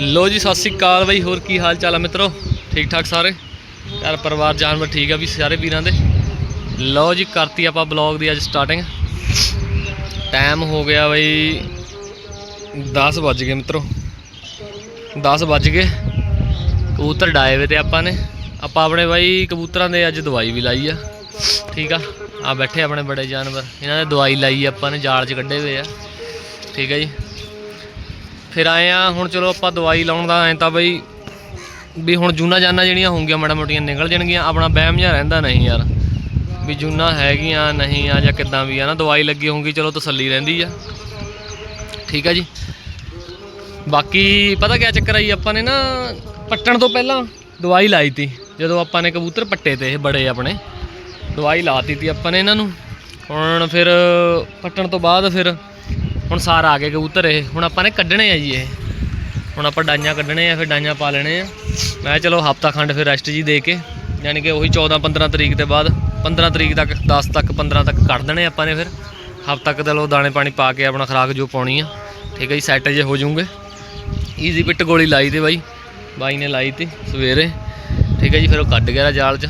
ਲੋ ਜੀ, ਸਤਿ ਸ੍ਰੀ ਅਕਾਲ ਬਾਈ, ਹੋਰ ਕੀ ਹਾਲ ਚਾਲ ਆ ਮਿੱਤਰੋ? ਠੀਕ ਠਾਕ ਸਾਰੇ? ਘਰ ਪਰਿਵਾਰ, ਜਾਨਵਰ ਠੀਕ ਆ ਵੀ ਸਾਰੇ ਵੀਰਾਂ ਦੇ? ਲੋ ਜੀ, ਕਰਤੀ ਆਪਾਂ ਬਲੌਗ ਦੀ ਅੱਜ ਸਟਾਰਟਿੰਗ ਟਾਈਮ ਹੋ ਗਿਆ ਬਾਈ 10 ਵੱਜ ਗਏ ਮਿੱਤਰੋ। 10 ਵੱਜ ਗਏ। ਕਬੂਤਰ ਡਾਏ ਵੇ ਤੇ ਆਪਾਂ ਨੇ। ਆਪਾਂ ਆਪਣੇ ਬਾਈ ਕਬੂਤਰਾਂ ਦੇ ਅੱਜ ਦਵਾਈ ਵੀ ਲਾਈ ਆ। ਠੀਕ ਆ? ਆ ਬੈਠੇ ਆਪਣੇ ਬੜੇ ਜਾਨਵਰ। ਇਹਨਾਂ ਨੇ ਦਵਾਈ ਲਾਈ ਆਪਾਂ ਨੇ ਜਾਲ 'ਚ ਕੱਢੇ ਹੋਏ ਆ। ਠੀਕ ਆ ਜੀ। ਫਿਰ ਆਏ ਆ, ਹੁਣ ਚਲੋ ਆਪਾਂ ਦਵਾਈ ਲਾਉਣ ਦਾ ਐਂ ਤਾਂ ਬਈ ਵੀ ਹੁਣ ਜੂਨਾ ਜਾਨਾ ਜਿਹੜੀਆਂ ਹੋਣਗੀਆਂ ਮਾੜਾ ਮੋਟੀਆਂ ਨਿਕਲ ਜਾਣਗੀਆਂ, ਆਪਣਾ ਵਹਿਮ ਜਿਹਾ ਰਹਿੰਦਾ ਨਹੀਂ ਯਾਰ। ਵੀ ਜੂਨਾ ਹੈਗੀਆਂ, ਨਹੀਂ ਆ ਜਾਂ ਕਿੱਦਾਂ ਵੀ ਆ ਨਾ, ਦਵਾਈ ਲੱਗੀ ਹੋਊਗੀ, ਚਲੋ ਤਸੱਲੀ ਰਹਿੰਦੀ ਆ। ਠੀਕ ਆ ਜੀ। ਬਾਕੀ ਪਤਾ ਕਿਆ ਚੱਕਰ ਆਈ ਆਪਾਂ ਨੇ ਨਾ ਪੱਟਣ ਤੋਂ ਪਹਿਲਾਂ ਦਵਾਈ ਲਾਈ ਤੀ, ਜਦੋਂ ਆਪਾਂ ਨੇ ਕਬੂਤਰ ਪੱਟੇ ਤੇ ਇਹ ਬੜੇ ਆਪਣੇ। ਦਵਾਈ ਲਾਤੀ ਤੀ ਆਪਾਂ ਨੇ ਇਹਨਾਂ ਨੂੰ। ਹੁਣ ਫਿਰ ਪੱਟਣ ਤੋਂ ਬਾਅਦ ਫਿਰ ਹੁਣ ਸਾਰ ਆ ਗਏ ਕਬੂਤਰ ਇਹ। ਹੁਣ ਆਪਾਂ ਨੇ ਕੱਢਣੇ ਆ ਜੀ ਇਹ। ਹੁਣ ਆਪਾਂ ਡਾਈਆਂ ਕੱਢਣੇ ਆ, ਫਿਰ ਡਾਈਆਂ ਪਾ ਲੈਣੇ ਆ। ਮੈਂ ਚਲੋ ਹਫਤਾ ਖੰਡ ਫਿਰ ਰੈਸਟ ਜੀ ਦੇ ਕੇ, ਯਾਨੀ ਕਿ ਉਹੀ 14 15 ਤਰੀਕ ਦੇ ਬਾਅਦ 15 ਤਰੀਕ ਤੱਕ 10 ਤੱਕ 15 ਤੱਕ ਕੱਢ ਦੇਣੇ ਆਪਾਂ ਨੇ ਫਿਰ। ਹਫਤਾ ਤੱਕ ਚਲੋ ਦਾਣੇ ਪਾਣੀ ਪਾ ਕੇ ਆਪਣਾ ਖਰਾਕ ਜੋ ਪਾਉਣੀ ਆ। ਠੀਕ ਹੈ ਜੀ ਸੈੱਟ ਜੇ ਹੋ ਜਾਊਗੇ। ਈਜ਼ੀ ਪਿੱਟ ਗੋਲੀ ਲਾਈ ਤੇ ਬਾਈ। ਬਾਈ ਨੇ ਲਾਈ ਤੀ ਸਵੇਰੇ। ਠੀਕ ਹੈ ਜੀ, ਫਿਰ ਉਹ ਕੱਢ ਗਿਆ ਜਾਲ 'ਚ।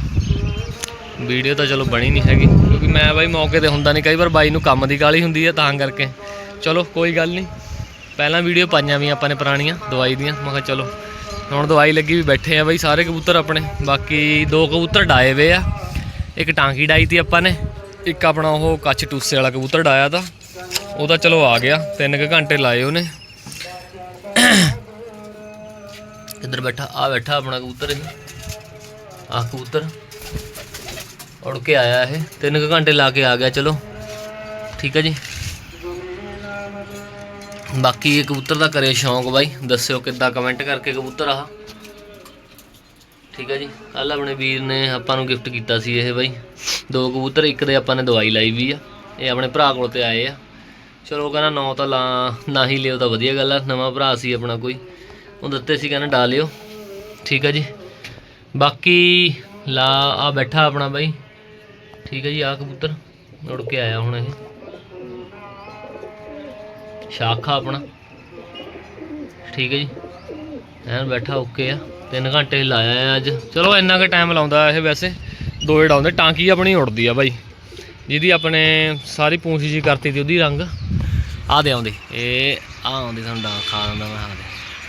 ਵੀਡੀਓ ਤਾਂ ਚਲੋ ਬਣੀ ਨਹੀਂ ਹੈਗੀ, ਕਿਉਂਕਿ ਮੈਂ ਬਾਈ ਮੌਕੇ ਤੇ ਹੁੰਦਾ ਨਹੀਂ। ਕਈ ਵਾਰ ਬਾਈ ਨੂੰ ਕੰਮ ਦੀ ਗਾਲੀ ਹੁੰਦੀ ਹੈ ਤਾਂ ਕਰਕੇ। ਚਲੋ, ਕੋਈ ਗੱਲ ਨਹੀਂ। ਪਹਿਲਾਂ ਵੀਡੀਓ ਪਾਈਆਂ ਵੀ ਆਪਾਂ ਨੇ ਪੁਰਾਣੀਆਂ, ਦਵਾਈ ਦੀਆਂ। ਮੈਂ ਕਿਹਾ ਚਲੋ, ਹੁਣ ਦਵਾਈ ਲੱਗੀ ਵੀ ਬੈਠੇ ਆ ਬਾਈ, ਸਾਰੇ ਕਬੂਤਰ ਆਪਣੇ। ਬਾਕੀ ਦੋ ਕਬੂਤਰ ਡਾਏ ਵੇ ਆ। ਇੱਕ ਟਾਂਕੀ ਡਾਈ ਤੀ ਆਪਾਂ ਨੇ, ਇੱਕ ਆਪਣਾ ਉਹ ਕੱਚ ਟੂਸੇ ਵਾਲਾ ਕਬੂਤਰ ਡਾਇਆ ਤਾਂ। ਉਹ ਤਾਂ ਚਲੋ ਆ ਗਿਆ, ਤਿੰਨ ਕੁ ਘੰਟੇ ਲਾਏ ਉਹਨੇ। ਇੱਧਰ ਬੈਠਾ ਆ ਬੈਠਾ ਆਪਣਾ ਕਬੂਤਰ ਇਹ। ਆ ਕਬੂਤਰ। ਉੜ ਕੇ ਆਇਆ ਇਹ। ਤਿੰਨ ਕੁ ਘੰਟੇ ਲਾ ਕੇ ਆ ਗਿਆ, ਚਲੋ। ਠੀਕ ਹੈ ਜੀ। ਬਾਕੀ ਇਹ ਕਬੂਤਰ ਦਾ ਕਰੇ ਸ਼ੌਂਕ ਬਾਈ। ਦੱਸਿਓ ਕਿੱਦਾਂ ਕਮੈਂਟ ਕਰਕੇ ਕਬੂਤਰ ਆਹ। ਠੀਕ ਹੈ ਜੀ। ਕੱਲ ਆਪਣੇ ਵੀਰ ਨੇ ਆਪਾਂ ਨੂੰ ਗਿਫਟ ਕੀਤਾ ਸੀ ਇਹ ਬਾਈ। ਦੋ ਕਬੂਤਰ, ਇੱਕ ਦੇ ਆਪਾਂ ਨੇ ਦਵਾਈ ਲਾਈ ਵੀ ਆ। ਇਹ ਆਪਣੇ ਭਰਾ ਕੋਲ ਤੇ ਆਏ ਆ। ਚਲੋ ਕਹਿੰਦਾ, ਨੌ ਤਾਂ ਲਾ ਨਾ ਹੀ ਲਿਓ ਤਾਂ ਵਧੀਆ ਗੱਲ ਆ। ਨਵਾਂ ਭਰਾ ਸੀ ਆਪਣਾ ਕੋਈ। ਉਹ ਦਿੱਤੇ ਸੀ, ਕਹਿੰਦਾ, ਡਾ ਲਿਓ। ਠੀਕ ਹੈ ਜੀ। ਬਾਕੀ ਲਾ ਆ ਬੈਠਾ ਆਪਣਾ ਬਾਈ। ਠੀਕ ਹੈ ਜੀ ਆ ਕਬੂਤਰ। ਉੜ ਕੇ ਆਇਆ ਹੁਣ ਇਹ। ਸ਼ਾਖਾ ਆਪਣਾ। ਠੀਕ ਹੈ ਜੀ। ਐਨ ਬੈਠਾ ਓਕੇ ਆ। 3 ਘੰਟੇ ਲਾਇਆ ਆ ਅੱਜ। ਚਲੋ ਇੰਨਾ ਕੁ ਟਾਈਮ ਲਾਉਂਦਾ ਇਹ ਵੈਸੇ। ਦੋ ਹੀ ਡਾਉਂਦੇ। ਟਾਂਕੀ ਆਪਣੀ ਉੜਦੀ ਆ ਬਾਈ। ਜਿਹਦੀ ਆਪਣੇ ਸਾਰੀ ਪੂੰਛ ਜੀ ਕਰਤੀ ਤੀ ਉਹਦੀ ਰੰਗ। ਆ ਦੇ ਆਉਂਦੀ। ਇਹ ਆ ਆਉਂਦੀ ਤੁਹਾਨੂੰ ਡਾਂ ਖਾ ਦਿੰਦਾ ਮੈਂ ਆ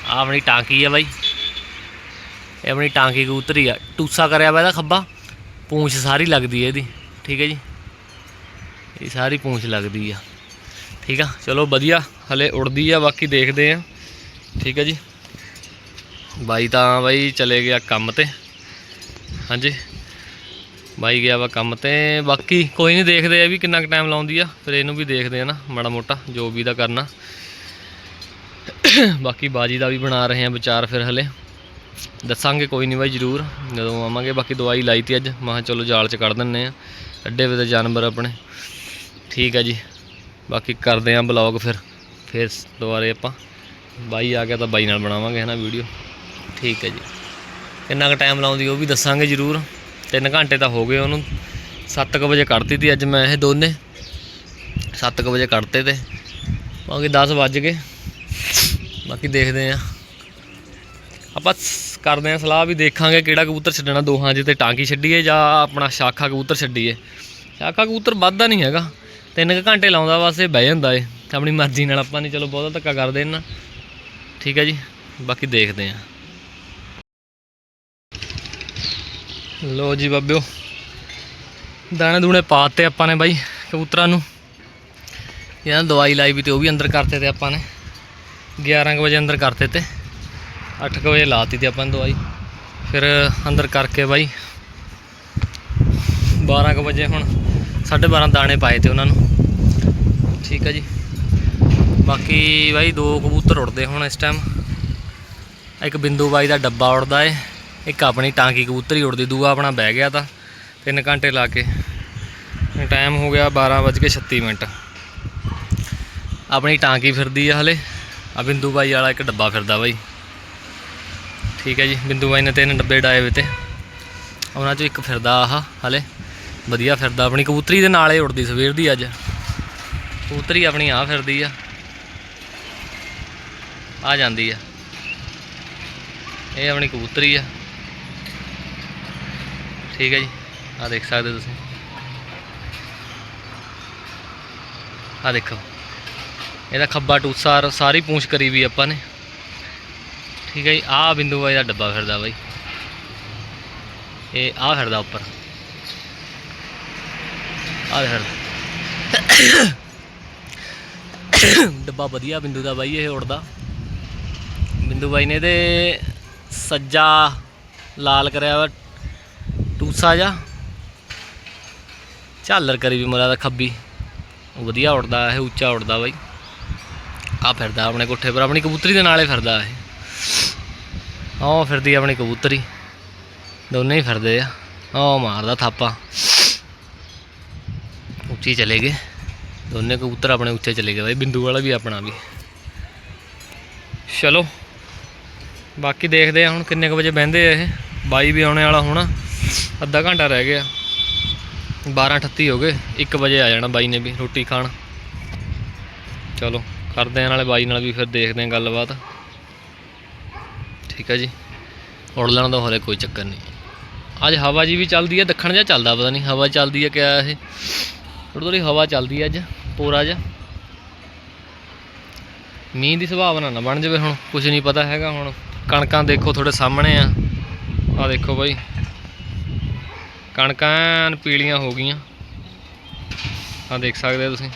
ਆ ਆਪਣੀ ਟਾਂਕੀ ਆ ਬਾਈ। ਇਹ ਆਪਣੀ ਟਾਂਕੀ ਕਬੂਤਰੀ ਆ। ਟੂਸਾ ਕਰਿਆ ਵਾ ਇਹਦਾ ਖੱਬਾ। ਪੂੰਛ ਸਾਰੀ ਲੱਗਦੀ ਹੈ ਇਹਦੀ। ਠੀਕ ਹੈ ਜੀ। ਇਹ ਸਾਰੀ ਪੂੰਛ ਲੱਗਦੀ ਆ। ਠੀਕ ਆ, ਚਲੋ ਵਧੀਆ, ਹਲੇ ਉੜਦੀ ਆ, ਬਾਕੀ ਦੇਖਦੇ ਆ। ਠੀਕ ਆ ਜੀ। ਬਾਈ ਤਾਂ ਬਾਈ ਚਲੇ ਗਿਆ ਕੰਮ ਤੇ। ਹਾਂਜੀ। ਬਾਈ ਗਿਆ ਵਾ ਕੰਮ ਤੇ। ਬਾਕੀ ਕੋਈ ਨਹੀਂ ਦੇਖਦੇ ਆ ਵੀ ਕਿੰਨਾ ਕੁ ਟਾਈਮ ਲਾਉਂਦੀ ਆ, ਫਿਰ ਇਹਨੂੰ ਵੀ ਦੇਖਦੇ ਆ ਨਾ, ਮਾੜਾ ਮੋਟਾ, ਜੋ ਵੀ ਦਾ ਕਰਨਾ। ਬਾਕੀ ਬਾਜੀ ਦਾ ਵੀ ਬਣਾ ਰਹੇ ਆ ਵਿਚਾਰ ਫਿਰ ਹਲੇ। ਦੱਸਾਂਗੇ, ਕੋਈ ਨਹੀਂ ਬਾਈ, ਜਰੂਰ। ਜਦੋਂ ਆਵਾਂਗੇ, ਬਾਕੀ ਦਵਾਈ ਲਾਈ ਤੀ ਅੱਜ। ਮੈਂ ਕਿਹਾ ਚਲੋ ਜਾਲ 'ਚ ਕੱਢ ਦਿੰਨੇ ਆ। ਅੱਡੇ ਵੇ ਤੇ ਜਾਨਵਰ ਆਪਣੇ। ਠੀਕ ਹੈ ਜੀ। ਬਾਕੀ ਕਰਦੇ ਆਂ ਬਲੌਗ ਫਿਰ ਫਿਰ ਦੁਬਾਰੇ ਆਪਾਂ। ਬਾਈ ਆ ਗਿਆ ਤਾਂ ਬਾਈ ਨਾਲ ਬਣਾਵਾਂਗੇ ਹੈ ਨਾ ਵੀਡੀਓ। ਠੀਕ ਹੈ ਜੀ। ਕਿੰਨਾ ਕੁ ਟਾਈਮ ਲਾਉਂਦੀ ਉਹ ਵੀ ਦੱਸਾਂਗੇ ਜਰੂਰ। 3 ਘੰਟੇ ਤਾਂ ਹੋ ਗਏ ਉਹਨੂੰ। 7:00 ਵਜੇ ਕੱਢਤੀ ਤੀ ਅੱਜ ਮੈਂ ਇਹ ਦੋਨੇ। 7:00 ਵਜੇ ਕੱਢਤੇ ਤੇ। ਬਾਕੀ 10 ਵੱਜ ਗਏ। ਬਾਕੀ ਦੇਖਦੇ ਆਂ। ਆਪਾਂ ਕਰਦੇ ਆਂ ਸਲਾਹ ਵੀ ਦੇਖਾਂਗੇ ਕਿਹੜਾ ਕਬੂਤਰ ਛੱਡਣਾ ਦੋਹਾਂ ਜੇ ਤੇ ਟਾਂਕੀ ਛੱਡੀਏ ਜਾਂ ਆਪਣਾ ਸ਼ਾਖਾ ਕਬੂਤਰ ਛੱਡੀਏ। ਸ਼ਾਖਾ ਕਬੂਤਰ ਵੱਧਦਾ ਨਹੀਂ ਹੈਗਾ। ਤਿੰਨ ਕੁ ਘੰਟੇ ਲਾਉਂਦਾ ਬਸ, ਇਹ ਬਹਿ ਜਾਂਦਾ ਏ ਤੇ ਆਪਣੀ ਮਰਜ਼ੀ ਨਾਲ ਆਪਾਂ ਨਹੀਂ, ਚਲੋ ਬਹੁਤਾ ਧੱਕਾ ਕਰਦੇ ਨਾ ਠੀਕ ਹੈ ਜੀ, ਬਾਕੀ ਦੇਖਦੇ ਆਂ। ਲੋ ਜੀ ਬਾਬਿਓ, ਦਾਣੇ ਦੂਣੇ ਪਾਤੇ ਆਪਾਂ ਨੇ ਬਾਈ ਕਬੂਤਰਾਂ ਨੂੰ। ਇਹਨਾਂ ਦਵਾਈ ਲਾਈ ਵੀ ਤੇ ਉਹ ਵੀ ਅੰਦਰ ਕਰਤੇ ਤੇ ਆਪਾਂ ਨੇ। 11 ਕੁ ਵਜੇ ਅੰਦਰ ਕਰਤੇ ਤੇ 8 ਕੁ ਵਜੇ ਲਾਤੀ ਤੇ ਆਪਾਂ ਨੇ ਦਵਾਈ। ਫਿਰ ਅੰਦਰ ਕਰਕੇ ਬਾਈ 12 ਕੁ ਵਜੇ ਹੁਣ 12:30 ਦਾਣੇ ਪਾਏ ਤੇ ਉਹਨਾਂ ਨੂੰ। ਠੀਕ ਹੈ ਜੀ। ਬਾਕੀ ਬਾਈ ਦੋ ਕਬੂਤਰ ਉੜਦੇ ਹੁਣ ਇਸ ਟਾਈਮ ਇੱਕ ਬਿੰਦੂ ਬਾਈ ਦਾ ਡੱਬਾ ਉੜਦਾ ਏ, ਇੱਕ ਆਪਣੀ ਟਾਂਕੀ ਕਬੂਤਰ ਹੀ ਉੜਦੀ ਦੂਆ ਆਪਣਾ ਬਹਿ ਗਿਆ ਤਾਂ। 3 ਘੰਟੇ ਲਾ ਕੇ। ਟਾਈਮ ਹੋ ਗਿਆ 12:36 ਮਿੰਟ। ਆਪਣੀ ਟਾਂਕੀ ਫਿਰਦੀ ਆ ਹਲੇ। ਆ ਬਿੰਦੂ ਬਾਈ ਵਾਲਾ ਇੱਕ ਡੱਬਾ ਫਿਰਦਾ ਬਾਈ। ਠੀਕ ਹੈ ਜੀ, ਬਿੰਦੂ ਬਾਈ ਨੇ ਤਿੰਨ ਡੱਬੇ ਡਾਏ ਵੇ ਤੇ। ਉਹਨਾਂ ਚੋਂ ਇੱਕ ਫਿਰਦਾ ਆਹ ਹਲੇ। ਵਧੀਆ ਫਿਰਦਾ, ਆਪਣੀ ਕਬੂਤਰੀ ਦੇ ਨਾਲੇ ਹੀ ਸਵੇਰ ਦੀ ਅੱਜ। ਕਬੂਤਰੀ ਆਪਣੀ ਆ ਫਿਰਦੀ ਆ। ਆ ਜਾਂਦੀ ਆ। ਇਹ ਆਪਣੀ ਕਬੂਤਰੀ ਆ। ਠੀਕ ਹੈ ਜੀ। ਆ ਦੇਖ ਸਕਦੇ ਤੁਸੀਂ। ਆ ਦੇਖੋ। ਇਹਦਾ ਖੱਬਾ ਟੂਸਾ ਸਾਰੀ ਪੂੰਛ ਕਰੀ ਵੀ ਆਪਾਂ ਨੇ। ਠੀਕ ਹੈ ਜੀ। ਆ ਬਿੰਦੂ ਬਾਈ ਦਾ ਡੱਬਾ ਫਿਰਦਾ ਬਾਈ। ਇਹ ਆ ਫਿਰਦਾ ਉੱਪਰ। ਆ ਫਿਰ ਡੱਬਾ ਵਧੀਆ ਬਿੰਦੂ ਦਾ ਬਾਈ ਇਹ ਉੜਦਾ ਬਿੰਦੂ ਬਾਈ ਨੇ ਤੇ ਸੱਜਾ ਲਾਲ ਕਰਿਆ ਵਾ, ਟੂਸਾ ਜਾ ਝਾਲਰ ਕਰੀ ਵੀ ਮਰਾ ਦਾ ਖੱਬੀ। ਵਧੀਆ ਉੜਦਾ ਇਹ, ਉੱਚਾ ਉੜਦਾ ਬਾਈ। ਆ ਫਿਰਦਾ ਆਪਣੇ ਕੋਠੇ ਪਰ, ਆਪਣੀ ਕਬੂਤਰੀ ਦੇ ਨਾਲੇ ਫਿਰਦਾ ਇਹ। ਆਹ ਫਿਰਦੀ ਆਪਣੀ ਕਬੂਤਰੀ। ਦੋਨੇ ਹੀ ਫਿਰਦੇ ਆ। ਆਹ ਮਾਰਦਾ ਥਾਪਾ। ਉੱਚੀ ਚਲੇ ਗਏ। ਦੋਨੇ ਕਬੂਤਰ ਆਪਣੇ ਉੱਚੇ ਚਲੇ ਗਏ ਬਾਈ। ਬਿੰਦੂ ਵਾਲਾ ਵੀ ਆਪਣਾ ਵੀ। ਚਲੋ, ਬਾਕੀ ਦੇਖਦੇ ਆ ਹੁਣ ਕਿੰਨੇ ਕੁ ਵਜੇ ਬਹਿੰਦੇ ਆ ਇਹ। ਬਾਈ ਵੀ ਆਉਣੇ ਵਾਲਾ ਹੋਣਾ। ਅੱਧਾ ਘੰਟਾ ਰਹਿ ਗਿਆ। 12:38 ਹੋ ਗਏ। 1 ਵਜੇ ਆ ਜਾਣਾ ਬਾਈ ਨੇ ਵੀ ਰੋਟੀ ਖਾਣ। ਚਲੋ, ਕਰਦੇ ਆ ਨਾਲੇ ਬਾਈ ਨਾਲ ਵੀ ਫਿਰ ਦੇਖਦੇ ਆ ਗੱਲਬਾਤ। ਠੀਕ ਆ ਜੀ। ਉੜ ਲੈਣ ਦਾ ਹਲੇ ਕੋਈ ਚੱਕਰ ਨਹੀਂ। ਅੱਜ ਹਵਾ ਜੀ ਵੀ ਚੱਲਦੀ ਹੈ ਦੱਖਣ ਜਿਹਾ ਚੱਲਦਾ, ਪਤਾ ਨਹੀਂ ਹਵਾ ਚੱਲਦੀ ਹੈ ਕਿਆ ਇਹ। ਥੋੜੀ ਥੋੜੀ ਹਵਾ ਚੱਲਦੀ ਹੈ ਅੱਜ, ਪੂਰਾ ਜਿਹਾ ਮੀਂਹ ਦੀ ਸੰਭਾਵਨਾ ਨਾ ਬਣ ਜਾਵੇ ਹੁਣ ਕੁਝ ਨਹੀਂ ਪਤਾ ਹੈਗਾ ਹੁਣ। ਕਣਕਾਂ ਦੇਖੋ ਤੁਹਾਡੇ ਸਾਹਮਣੇ ਆ। ਆ ਦੇਖੋ ਬਾਈ। ਕਣਕਾਂ ਐਨ ਪੀਲੀਆਂ ਹੋ ਗਈਆਂ। ਆ ਦੇਖ ਸਕਦੇ ਹੋ ਤੁਸੀਂ।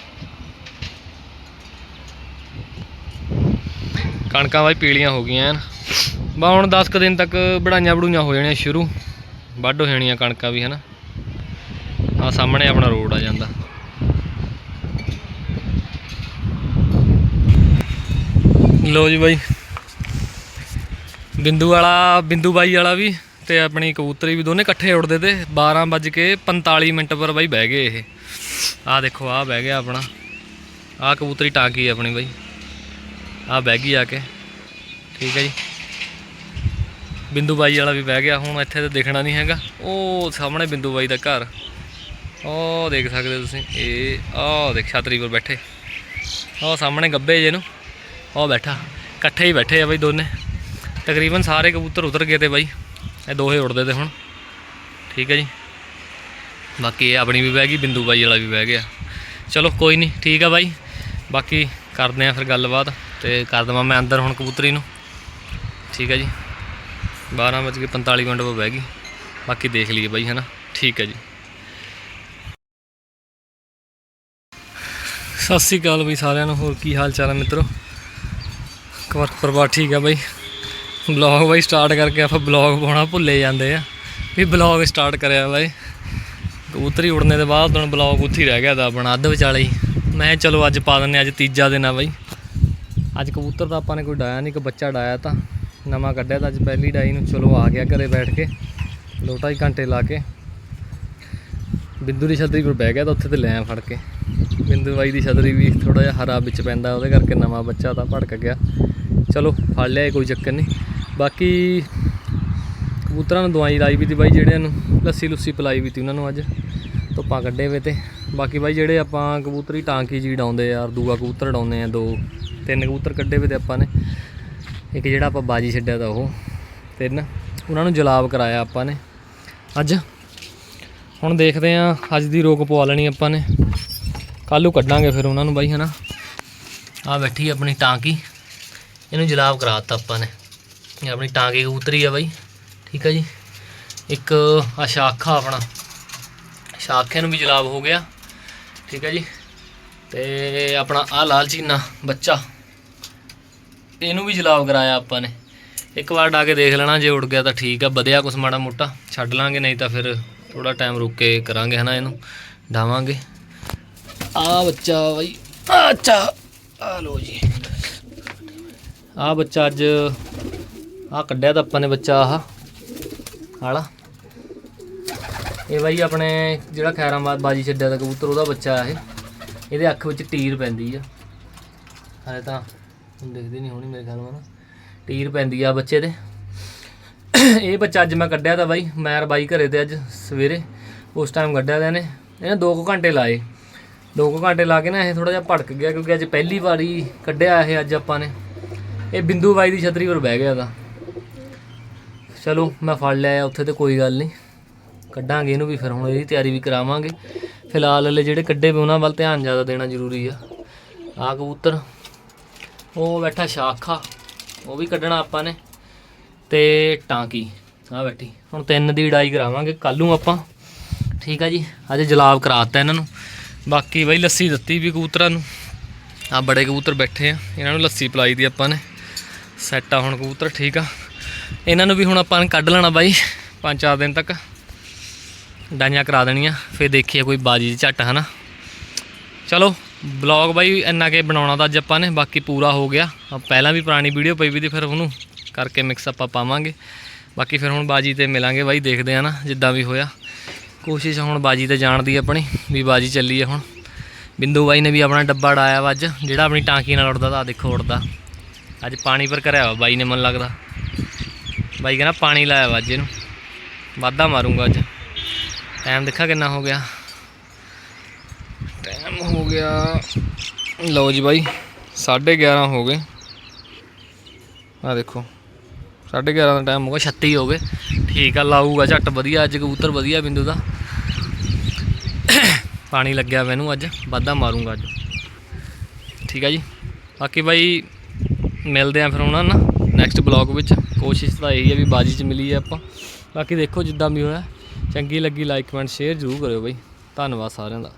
ਕਣਕਾਂ ਬਾਈ ਪੀਲੀਆਂ ਹੋ ਗਈਆਂ ਐਨ। ਬਾ ਹੁਣ 10 ਕੁ ਦਿਨ ਤੱਕ ਬੜਾਈਆਂ ਬੜੂਈਆਂ ਹੋ ਜਾਣੀਆਂ ਸ਼ੁਰੂ। ਵੱਢ ਹੋ ਜਾਣੀਆਂ ਕਣਕਾਂ ਵੀ, ਹਨਾ। ਆ ਸਾਹਮਣੇ ਆਪਣਾ ਰੋਡ ਆ ਜਾਂਦਾ। ਲੋ ਜੀ ਬਾਈ। ਬਿੰਦੂ ਵਾਲਾ, ਬਿੰਦੂ ਬਾਈ ਵਾਲਾ ਵੀ ਤੇ ਆਪਣੀ ਕਬੂਤਰੀ ਵੀ ਦੋਨੇ ਇਕੱਠੇ ਉੜਦੇ ਤੇ 12 ਵੱਜ ਕੇ 45 ਮਿੰਟ ਪਰ ਬਾਈ ਬਹਿ ਗਏ ਇਹ। ਆਹ ਦੇਖੋ, ਆਹ ਬਹਿ ਗਿਆ ਆਪਣਾ। ਆਹ ਕਬੂਤਰੀ ਟਾਂਕੀ ਆਪਣੀ ਬਾਈ। ਆਹ ਬਹਿ ਗਈ ਆ ਕੇ। ਠੀਕ ਹੈ ਜੀ। ਬਿੰਦੂ ਬਾਈ ਵਾਲਾ ਵੀ ਬਹਿ ਗਿਆ। ਹੁਣ ਇੱਥੇ ਤਾਂ ਦੇਖਣਾ ਨਹੀਂ ਹੈਗਾ। ਉਹ ਸਾਹਮਣੇ ਬਿੰਦੂ ਬਾਈ ਦਾ ਘਰ। ਉਹ ਦੇਖ ਸਕਦੇ ਹੋ ਤੁਸੀਂ, ਇਹ ਆਹ ਦੇਖ ਛਤਰੀ ਪਰ ਬੈਠੇ। ਉਹ ਸਾਹਮਣੇ ਗੱਬੇ ਜੇ ਨੂੰ ਉਹ ਬੈਠਾ, ਇਕੱਠੇ ਹੀ ਬੈਠੇ ਆ ਬਾਈ ਦੋਨੇ। ਤਕਰੀਬਨ ਸਾਰੇ ਕਬੂਤਰ ਉਤਰ ਗਏ ਤੇ ਬਾਈ, ਇਹ ਦੋਹੇ ਉੜਦੇ ਤੇ ਹੁਣ। ਠੀਕ ਹੈ ਜੀ। ਬਾਕੀ ਇਹ ਆਪਣੀ ਵੀ ਬਹਿ ਗਈ, ਬਿੰਦੂ ਬਾਈ ਵਾਲਾ ਵੀ ਬਹਿ ਗਿਆ। ਚਲੋ ਕੋਈ ਨਹੀਂ, ਠੀਕ ਆ ਬਾਈ। ਬਾਕੀ ਕਰਦੇ ਆ ਫਿਰ ਗੱਲਬਾਤ ਤੇ ਕਰ ਦਵਾਂ ਮੈਂ ਅੰਦਰ ਹੁਣ ਕਬੂਤਰੀ ਨੂੰ। ਠੀਕ ਹੈ ਜੀ। 12 ਵੱਜ ਕੇ 45 ਮਿੰਟ 'ਤੇ ਬਹਿ ਗਈ। ਬਾਕੀ ਦੇਖ ਲਈਏ ਬਾਈ ਹਨਾ ਠੀਕ ਹੈ ਜੀ। ਸਤਿ ਸ੍ਰੀ ਅਕਾਲ ਬਈ ਸਾਰਿਆਂ ਨੂੰ, ਹੋਰ ਕੀ ਹਾਲ ਚਾਲ ਹੈ ਮਿੱਤਰੋ? ਕਵਰ ਪਰਿਵਾਰ ਠੀਕ ਆ ਬਾਈ? ਬਲੌਗ ਬਾਈ ਸਟਾਰਟ ਕਰਕੇ ਆਪਾਂ ਬਲੌਗ ਪਾਉਣਾ ਭੁੱਲੇ ਜਾਂਦੇ ਆ। ਵੀ ਬਲੌਗ ਸਟਾਰਟ ਕਰਿਆ ਬਾਈ। ਕਬੂਤਰੀ ਉੜਨੇ ਦੇ ਬਾਅਦ ਹੁਣ ਬਲੌਗ ਉੱਥੇ ਹੀ ਰਹਿ ਗਿਆ ਦਾ ਆਪਣਾ, ਅੱਧ ਵਿਚਾਲੇ ਹੀ। ਮੈਂ ਚਲੋ ਅੱਜ ਪਾ ਦਿੰਨੇ ਅੱਜ ਤੀਜਾ ਦਿਨ ਆ ਬਾਈ। ਅੱਜ ਕਬੂਤਰ ਤਾਂ ਆਪਾਂ ਨੇ ਕੋਈ ਡਾਇਆ ਨਹੀਂ ਕਿ ਬੱਚਾ ਡਾਇਆ ਤਾਂ। ਨਵਾਂ ਕੱਢਿਆ ਤਾਂ ਅੱਜ ਪਹਿਲੀ ਡਾਈ ਨੂੰ, ਚਲੋ ਆ ਗਿਆ ਘਰੇ ਬੈਠ ਕੇ। ਲੋਟਾ ਢਾਈ ਘੰਟੇ ਲਾ ਕੇ। ਬਿੰਦੂ ਦੀ ਛਤਰੀ ਕੋਲ ਬਹਿ ਗਿਆ ਤਾਂ ਉੱਥੇ ਤੇ ਲੈ ਆ ਫੜ ਕੇ। ਬਿੰਦੂ ਬਾਈ ਦੀ ਛਤਰੀ ਵੀ ਥੋੜਾ ਜਿਹਾ ਹਰਾ ਵਿੱਚ ਪੈਂਦਾ, ਉਹਦੇ ਕਰਕੇ ਨਵਾਂ ਬੱਚਾ ਤਾਂ ਭੜਕ ਗਿਆ। ਚਲੋ, ਫੜ ਲਿਆ ਕੋਈ ਚੱਕਰ ਨਹੀਂ। ਬਾਕੀ ਕਬੂਤਰਾਂ ਨੂੰ ਦਵਾਈ ਲਾਈ ਵੀ ਤੀ ਬਾਈ ਜਿਹੜਿਆਂ ਨੂੰ ਲੱਸੀ ਲੁੱਸੀ ਪਿਲਾਈ ਵੀ ਤੀ ਉਹਨਾਂ ਨੂੰ ਅੱਜ। ਧੁੱਪਾਂ ਕੱਢੇ ਵੇ ਤੇ। ਬਾਕੀ ਬਾਈ ਜਿਹੜੇ ਆਪਾਂ ਕਬੂਤਰੀ ਟਾਂਕੀ ਜੀ ਡਾਉਂਦੇ ਯਾਰ ਦੂਆ ਕਬੂਤਰ ਡਾਉਂਦੇ ਆ, ਦੋ, ਤਿੰਨ ਕਬੂਤਰ ਕੱਢੇ ਵੇ ਤੇ ਆਪਾਂ ਨੇ। ਇੱਕ ਜਿਹੜਾ ਆਪਾਂ ਬਾਜੀ ਛੱਡਿਆ ਤਾਂ ਉਹ, ਤਿੰਨ। ਉਹਨਾਂ ਨੂੰ ਜਲਾਬ ਕਰਾਇਆ ਆਪਾਂ ਨੇ। ਅੱਜ ਹੁਣ ਦੇਖਦੇ ਆ ਅੱਜ ਦੀ ਰੋਕ ਪਵਾ ਲੈਣੀ ਆਪਾਂ ਨੇ। ਕੱਲ੍ਹ ਨੂੰ ਕੱਢਾਂਗੇ ਫਿਰ ਉਹਨਾਂ ਨੂੰ ਬਾਈ, ਹਨਾ? ਆ ਬੈਠੀ ਆਪਣੀ ਟਾਂਕੀ। ਇਹਨੂੰ ਜਲਾਬ ਕਰਾਤਾ ਆਪਾਂ ਨੇ। ਇਹ ਆਪਣੀ ਟਾਂਕੀ ਕਬੂਤਰੀ ਆ ਬਾਈ। ਠੀਕ ਆ ਜੀ। ਇੱਕ ਆ ਸ਼ਾਖਾ ਆਪਣਾ। ਸ਼ਾਖੇ ਨੂੰ ਵੀ ਜਲਾਬ ਹੋ ਗਿਆ। ਠੀਕ ਆ ਜੀ। ਤੇ ਆਪਣਾ ਆ ਲਾਲ ਚੀਨਾ ਬੱਚਾ। ਇਹਨੂੰ ਵੀ ਜਲਾਬ ਕਰਾਇਆ ਆਪਾਂ ਨੇ। ਇੱਕ ਵਾਰ ਡਾ ਕੇ ਦੇਖ ਲੈਣਾ, ਜੇ ਉੜ ਗਿਆ ਤਾਂ ਠੀਕ ਆ। ਵਧਿਆ ਕੁਛ ਮਾੜਾ ਮੋਟਾ। ਛੱਡ ਲਾਂਗੇ, ਨਹੀਂ ਤਾਂ ਫਿਰ ਥੋੜਾ ਟਾਈਮ ਰੁਕ ਕੇ ਕਰਾਂਗੇ ਹਨਾ ਇਹਨੂੰ, ਡਾਵਾਂਗੇ। ਆ ਬੱਚਾ ਬਾਈ ਅੱਛਾ ਆ ਲੋ ਜੀ। ਆ ਬੱਚਾ ਅੱਜ, ਆ ਕੱਢਿਆ ਤਾਂ ਆਪਾਂ ਨੇ ਬੱਚਾ ਆਹ ਹਾਲਾ ਇਹ ਬਾਈ ਆਪਣੇ ਜਿਹੜਾ ਖੈਰਾਬਾਦ ਬਾਜੀ ਛੱਡਿਆ ਦਾ ਕਬੂਤਰ, ਉਹਦਾ ਬੱਚਾ ਇਹ। ਇਹਦੇ ਅੱਖ ਵਿੱਚ ਟੀਰ ਪੈਂਦੀ ਆ। ਹਾਲੇ ਤਾਂ ਹੁਣ ਦੇਖਦੇ ਨਹੀਂ ਹੋਣੀ ਮੇਰੇ ਖਿਆਲ ਨਾਲ। ਨਾ ਟੀਰ ਪੈਂਦੀ ਆ ਬੱਚੇ ਦੇ। ਇਹ ਬੱਚਾ ਅੱਜ ਮੈਂ ਕੱਢਿਆ ਤਾਂ ਬਾਈ, ਮੈਂ ਬਾਈ ਘਰੇ ਤੇ ਅੱਜ ਸਵੇਰੇ, ਉਸ ਟਾਈਮ ਕੱਢਿਆ ਤਾਂ ਇਹਨੇ। ਇਹਨੇ 2 ਘੰਟੇ ਲਾਏ। 2 ਘੰਟੇ ਲਾ ਕੇ ਨਾ ਇਹ ਥੋੜਾ ਜਿਹਾ ਭੜਕ ਗਿਆ ਕਿਉਂਕਿ ਅੱਜ ਪਹਿਲੀ ਵਾਰੀ ਕੱਢਿਆ ਇਹ ਅੱਜ ਆਪਾਂ ਨੇ। ਇਹ ਬਿੰਦੂ ਬਾਈ ਦੀ ਛਤਰੀ ਪਰ ਬਹਿ ਗਿਆ ਤਾਂ। ਚਲੋ, ਮੈਂ ਫੜ ਲਿਆ ਉੱਥੇ ਤੇ ਕੋਈ ਗੱਲ ਨਹੀਂ। ਕੱਢਾਂਗੇ ਇਹਨੂੰ ਵੀ ਫਿਰ, ਹੁਣ ਇਹਦੀ ਤਿਆਰੀ ਵੀ ਕਰਾਵਾਂਗੇ। ਫਿਲਹਾਲ ਹਲੇ ਜਿਹੜੇ ਕੱਢੇ ਵੀ ਉਹਨਾਂ ਵੱਲ ਧਿਆਨ ਜ਼ਿਆਦਾ ਦੇਣਾ ਜ਼ਰੂਰੀ ਆ। ਆ ਕਬੂਤਰ, ਉਹ ਬੈਠਾ ਸ਼ਾਖਾ, ਉਹ ਵੀ ਕੱਢਣਾ ਆਪਾਂ ਨੇ। ਤੇ ਟਾਂਕੀ ਆ ਬੈਠੀ। ਹੁਣ ਤਿੰਨ ਦੀ ਉਡਾਈ ਕਰਾਵਾਂਗੇ ਕੱਲ ਨੂੰ ਆਪਾਂ। ਠੀਕ ਆ ਜੀ? ਅੱਜ ਜਲਾਬ ਕਰਾਤਾ ਇਹਨਾਂ ਨੂੰ। ਬਾਕੀ ਬਈ ਲੱਸੀ ਦਿੱਤੀ ਵੀ ਕਬੂਤਰਾਂ ਨੂੰ। ਆ ਬੜੇ ਕਬੂਤਰ ਬੈਠੇ ਆ। ਇਹਨਾਂ ਨੂੰ ਲੱਸੀ ਪਿਲਾਈ ਦੀ ਆਪਾਂ ਨੇ। ਸੈੱਟ ਆ ਹੁਣ ਕਬੂਤਰ, ਠੀਕ ਆ। ਇਹਨਾਂ ਨੂੰ ਵੀ ਹੁਣ ਆਪਾਂ ਨੇ ਕੱਢ ਲੈਣਾ ਬਾਈ। ਪੰਜ ਚਾਰ ਦਿਨ ਤੱਕ। ਡਾਈਆਂ ਕਰਾ ਦੇਣੀਆਂ। ਫਿਰ ਦੇਖੀਏ ਕੋਈ ਬਾਜੀ ਦੀ ਝੱਟ, ਹਨਾ। ਚਲੋ ਬਲੌਗ ਬਾਈ ਇੰਨਾ ਕੇ ਬਣਾਉਣਾ ਤਾਂ ਅੱਜ ਆਪਾਂ ਨੇ। ਬਾਕੀ ਪੂਰਾ ਹੋ ਗਿਆ। ਪਹਿਲਾਂ ਵੀ ਪੁਰਾਣੀ ਵੀਡੀਓ ਪਈ ਵੀ ਦੀ ਫਿਰ ਉਹਨੂੰ। ਕਰਕੇ ਮਿਕਸ ਆਪਾਂ ਪਾਵਾਂਗੇ। ਬਾਕੀ ਫਿਰ ਹੁਣ ਬਾਜੀ ਤੇ ਮਿਲਾਂਗੇ ਬਾਈ, ਦੇਖਦੇ ਆ ਨਾ ਜਿੱਦਾਂ ਵੀ ਹੋਇਆ। ਕੋਸ਼ਿਸ਼ ਹੁਣ ਬਾਜੀ ਤੇ ਜਾਣ ਦੀ ਆਪਣੀ, ਵੀ ਬਾਜੀ ਚੱਲੀ ਆ ਹੁਣ। ਬਿੰਦੂ ਬਾਈ ਨੇ ਵੀ ਆਪਣਾ ਡੱਬਾ ਡਾਇਆ ਵਾ ਅੱਜ, ਜਿਹੜਾ ਆਪਣੀ ਟਾਂਕੀ ਨਾਲ ਉੜਦਾ ਤਾਂ ਦੇਖੋ ਉੜਦਾ। ਅੱਜ ਪਾਣੀ ਪਰ ਕਰਿਆ ਵਾ ਬਾਈ ਨੇ ਮਨ ਲੱਗਦਾ। ਬਾਈ ਕਹਿੰਦਾ ਪਾਣੀ ਲਾਇਆ ਵਾ ਅੱਜ ਇਹਨੂੰ। ਵਾਧਾ ਮਾਰੂੰਗਾ ਅੱਜ। ਟਾਈਮ ਦੇਖਾ ਕਿੰਨਾ ਹੋ ਗਿਆ। ਟਾਈਮ ਹੋ ਗਿਆ। ਲਓ ਜੀ ਬਾਈ 11:30 ਹੋ ਗਏ। ਆ ਦੇਖੋ। 11:30 ਦਾ ਟਾਈਮ ਹੋ ਗਿਆ 36 ਹੋ ਗਏ। ਠੀਕ ਆ, ਲਾਊਗਾ ਝੱਟ ਵਧੀਆ, ਅੱਜ ਕਬੂਤਰ ਵਧੀਆ ਬਿੰਦੂ ਦਾ। ਪਾਣੀ ਲੱਗਿਆ ਮੈਨੂੰ ਅੱਜ, ਵਾਧਾ ਮਾਰੂੰਗਾ ਅੱਜ। ਠੀਕ ਆ ਜੀ। ਬਾਕੀ ਬਾਈ, ਮਿਲਦੇ ਆ ਫਿਰ ਉਹਨਾਂ ਨਾਲ ਨੈਕਸਟ ਬਲੌਗ ਵਿੱਚ। ਕੋਸ਼ਿਸ਼ ਤਾਂ ਇਹੀ ਹੈ ਵੀ ਬਾਜੀ 'ਚ ਮਿਲੀ ਹੈ ਆਪਾਂ। ਬਾਕੀ ਦੇਖੋ ਜਿੱਦਾਂ ਵੀ ਹੋਇਆ, ਚੰਗੀ ਲੱਗੀ ਲਾਈਕ ਕਮੈਂਟ ਸ਼ੇਅਰ ਜ਼ਰੂਰ ਕਰਿਓ ਬਾਈ। ਧੰਨਵਾਦ ਸਾਰਿਆਂ ਦਾ।